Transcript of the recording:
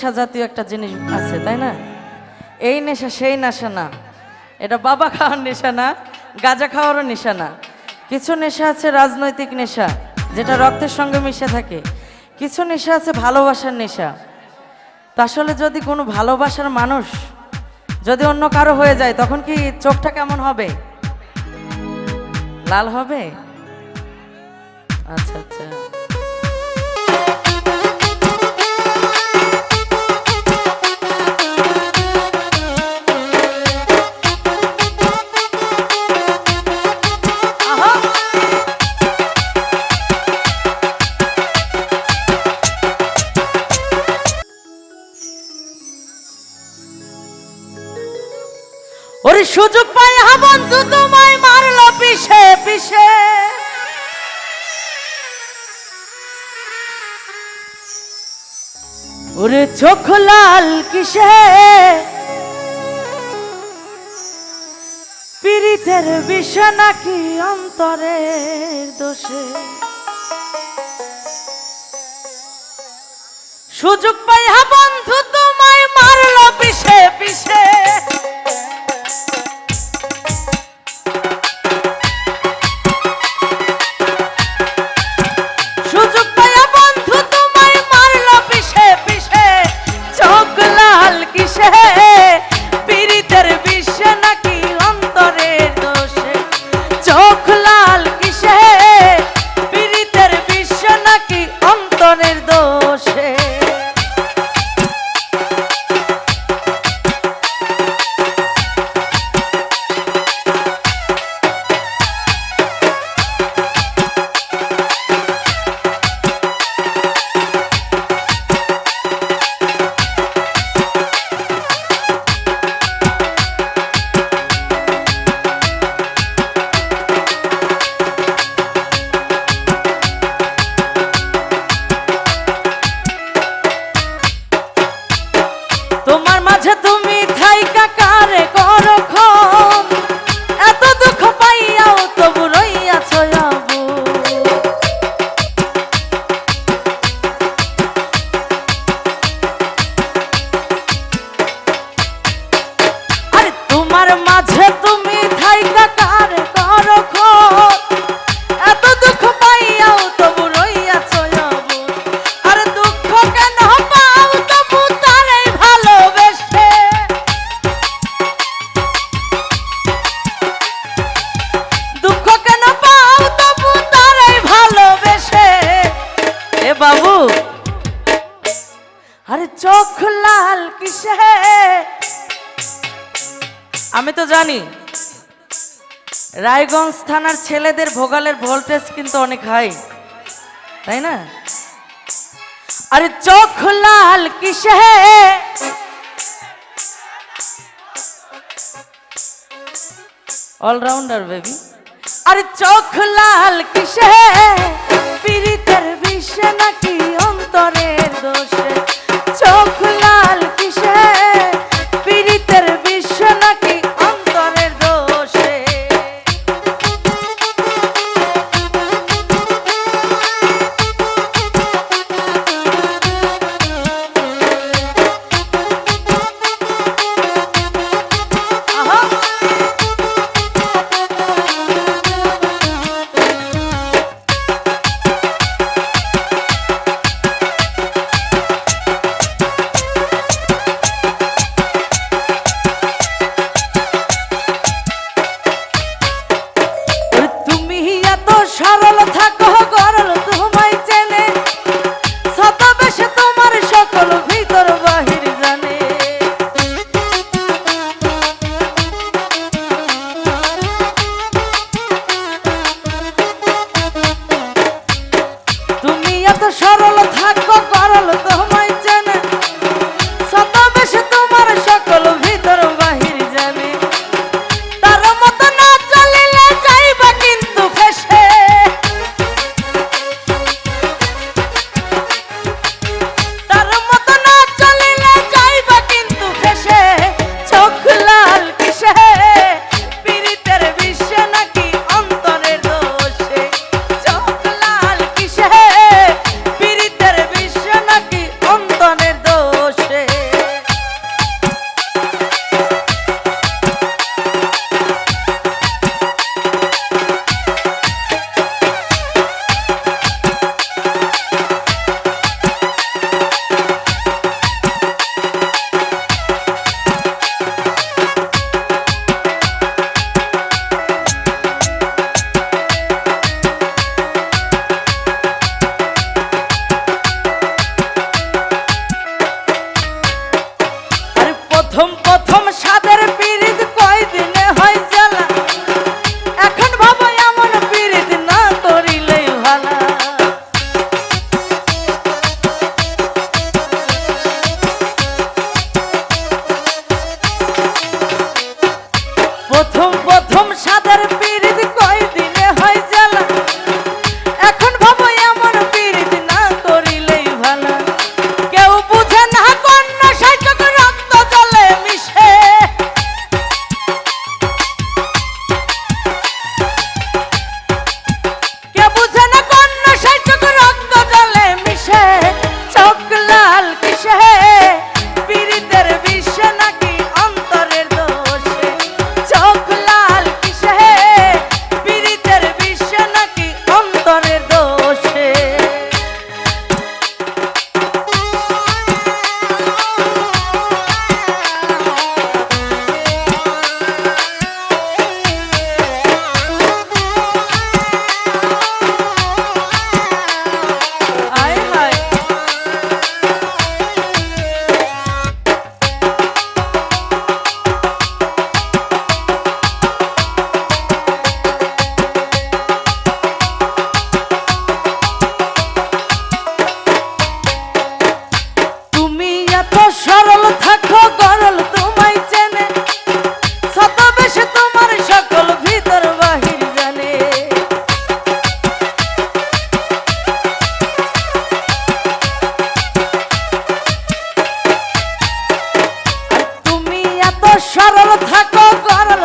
নেশা জাতীয় একটা জিনিস আছে, তাই না? এই নেশা সেই নেশা না। এটা বাবা খাওয়ার নেশা না, গাঁজা খাওয়ারও নেশা না। কিছু নেশা আছে রাজনৈতিক নেশা, যেটা রক্তের সঙ্গে মিশে থাকে। কিছু নেশা আছে ভালোবাসার নেশা। তা আসলে যদি কোনো ভালোবাসার মানুষ যদি অন্য কারও হয়ে যায়, তখন কি চোখটা কেমন হবে? লাল হবে? আচ্ছা আচ্ছা। সুযোগ পাই হা বন্ধু তোমায় মারলো পিছে পিছে ওরে চোখ লাল কিসে? পীড়িতের বিষ নাকি অন্তরের দোষে? সুযোগ পাই হা বন্ধু তোমায় লাল কিসে? আমি তো জানি। রায়গঞ্জ থানার ছেলেদের ভোগালের ভোল্টেজ কিন্তু অনেক হাই। তাই না? আরে চোখ লাল কিসে? অলরাউন্ডার বেবি আরে চোখ লাল কিসে? পীড়িতের বিষে নাকি অন্তরের দোষে? চোখ লাল কিসে সরল থাকো গরল